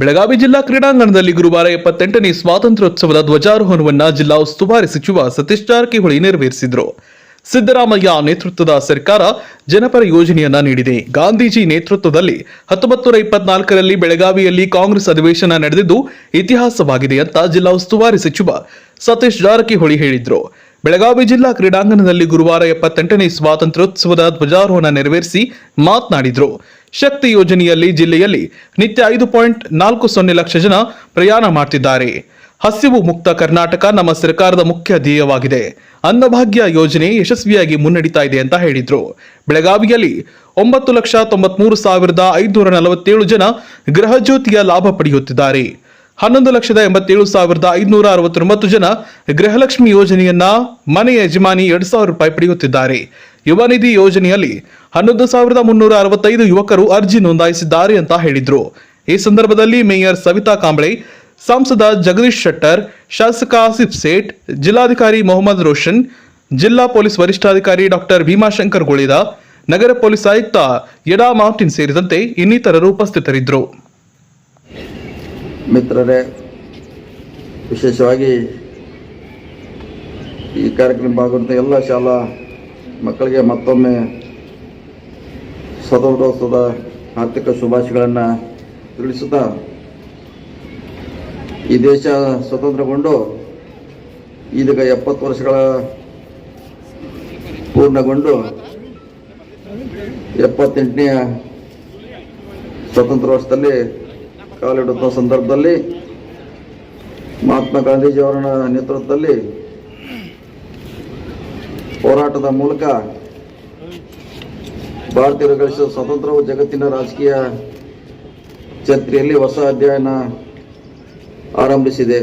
ಬೆಳಗಾವಿ ಜಿಲ್ಲಾ ಕ್ರೀಡಾಂಗಣದಲ್ಲಿ ಗುರುವಾರ ಎಪ್ಪತ್ತೆಂಟನೇ ಸ್ವಾತಂತ್ರ್ಯೋತ್ಸವದ ಧ್ವಜಾರೋಹಣವನ್ನ ಜಿಲ್ಲಾ ಉಸ್ತುವಾರಿ ಸಚಿವ ಸತೀಶ್ ಜಾರಕಿಹೊಳಿ ನೆರವೇರಿಸಿದರು. ಸಿದ್ದರಾಮಯ್ಯ ನೇತೃತ್ವದ ಸರ್ಕಾರ ಜನಪರ ಯೋಜನೆಯನ್ನ ನೀಡಿದೆ. ಗಾಂಧೀಜಿ ನೇತೃತ್ವದಲ್ಲಿ ಹತ್ತೊಂಬತ್ತು ನೂರ ಇಪ್ಪತ್ನಾಲ್ಕರಲ್ಲಿ ಬೆಳಗಾವಿಯಲ್ಲಿ ಕಾಂಗ್ರೆಸ್ ಅಧಿವೇಶನ ನಡೆದಿದ್ದು ಇತಿಹಾಸವಾಗಿದೆ ಅಂತ ಜಿಲ್ಲಾ ಉಸ್ತುವಾರಿ ಸಚಿವ ಸತೀಶ್ ಜಾರಕಿಹೊಳಿ ಹೇಳಿದ್ರು. ಬೆಳಗಾವಿ ಜಿಲ್ಲಾ ಕ್ರೀಡಾಂಗಣದಲ್ಲಿ ಗುರುವಾರ ಎಪ್ಪತ್ತೆಂಟನೇ ಸ್ವಾತಂತ್ರ್ಯೋತ್ಸವದ ಧ್ವಜಾರೋಹಣ ನೆರವೇರಿಸಿ ಮಾತನಾಡಿದ್ರು. ಶಕ್ತಿ ಯೋಜನೆಯಲ್ಲಿ ಜಿಲ್ಲೆಯಲ್ಲಿ ನಿತ್ಯ ಐದು ಪಾಯಿಂಟ್ ನಾಲ್ಕು ಸೊನ್ನೆ ಲಕ್ಷ ಜನ ಪ್ರಯಾಣ ಮಾಡ್ತಿದ್ದಾರೆ. ಹಸಿವು ಮುಕ್ತ ಕರ್ನಾಟಕ ನಮ್ಮ ಸರ್ಕಾರದ ಮುಖ್ಯ ಧ್ಯೇಯವಾಗಿದೆ. ಅನ್ನಭಾಗ್ಯ ಯೋಜನೆ ಯಶಸ್ವಿಯಾಗಿ ಮುನ್ನಡೀತಾ ಇದೆ ಅಂತ ಹೇಳಿದ್ರು. ಬೆಳಗಾವಿಯಲ್ಲಿ ಒಂಬತ್ತು ಲಕ್ಷ ತೊಂಬತ್ಮೂರು ಸಾವಿರದ ಐದುನೂರ ನಲವತ್ತೇಳು ಜನ ಗೃಹಜ್ಯೋತಿಯ ಲಾಭ ಪಡೆಯುತ್ತಿದ್ದಾರೆ. ಹನ್ನೊಂದು ಲಕ್ಷದ ಎಂಬತ್ತೇಳು ಸಾವಿರದ ಐದುನೂರ ಅರವತ್ತೊಂಬತ್ತು ಜನ ಗೃಹಲಕ್ಷ್ಮಿ ಯೋಜನೆಯನ್ನ ಮನೆ ಯಜಮಾನಿ ಎರಡ್ ಸಾವಿರ ರೂಪಾಯಿ ಪಡೆಯುತ್ತಿದ್ದಾರೆ. ಯುವ ನಿಧಿ ಯೋಜನೆಯಲ್ಲಿ ಹನ್ನೊಂದು ಸಾವಿರದ ಮುನ್ನೂರ ಅರವತ್ತೈದು ಯುವಕರು ಅರ್ಜಿ ನೋಂದಾಯಿಸಿದ್ದಾರೆ ಅಂತ ಹೇಳಿದ್ರು. ಈ ಸಂದರ್ಭದಲ್ಲಿ ಮೇಯರ್ ಸವಿತಾ ಕಾಂಬ್ಳೆ, ಸಂಸದ ಜಗದೀಶ್ ಶೆಟ್ಟರ್, ಶಾಸಕ ಆಸಿಫ್ ಸೇಠ್, ಜಿಲ್ಲಾಧಿಕಾರಿ ಮೊಹಮ್ಮದ್ ರೋಷನ್, ಜಿಲ್ಲಾ ಪೊಲೀಸ್ ವರಿಷ್ಠಾಧಿಕಾರಿ ಡಾಕ್ಟರ್ ಭೀಮಾಶಂಕರ್ ಗುಳಿದ, ನಗರ ಪೊಲೀಸ್ ಆಯುಕ್ತ ಯಡಾ ಮಾರ್ಟಿನ್ ಸೇರಿದಂತೆ ಇನ್ನಿತರರು ಉಪಸ್ಥಿತರಿದ್ದರು. ಮಿತ್ರರೇ, ವಿಶೇಷವಾಗಿ ಈ ಕಾರ್ಯಕ್ರಮ ಎಲ್ಲ ಶಾಲಾ ಮಕ್ಕಳಿಗೆ ಮತ್ತೊಮ್ಮೆ ಸ್ವಾತಂತ್ರ್ಯೋತ್ಸವದ ಆರ್ಥಿಕ ಶುಭಾಶಯಗಳನ್ನು ತಿಳಿಸುತ್ತಾ ಈ ದೇಶ ಸ್ವತಂತ್ರಗೊಂಡು ಇದೀಗ ಎಪ್ಪತ್ತು ವರ್ಷಗಳ ಪೂರ್ಣಗೊಂಡು ಎಪ್ಪತ್ತೆಂಟನೆಯ ಸ್ವತಂತ್ರ ವರ್ಷದಲ್ಲಿ ಕಾಲಿಡುತ್ತ ಸಂದರ್ಭದಲ್ಲಿ ಮಹಾತ್ಮ ಗಾಂಧೀಜಿಯವರ ನೇತೃತ್ವದಲ್ಲಿ ಹೋರಾಟದ ಮೂಲಕ ಭಾರತೀಯರು ಗಳಿಸಿದ ಸ್ವಾತಂತ್ರ್ಯವು ಜಗತ್ತಿನ ರಾಜಕೀಯ ಚರಿತ್ರೆಯಲ್ಲಿ ಹೊಸ ಅಧ್ಯಯನ ಆರಂಭಿಸಿದೆ.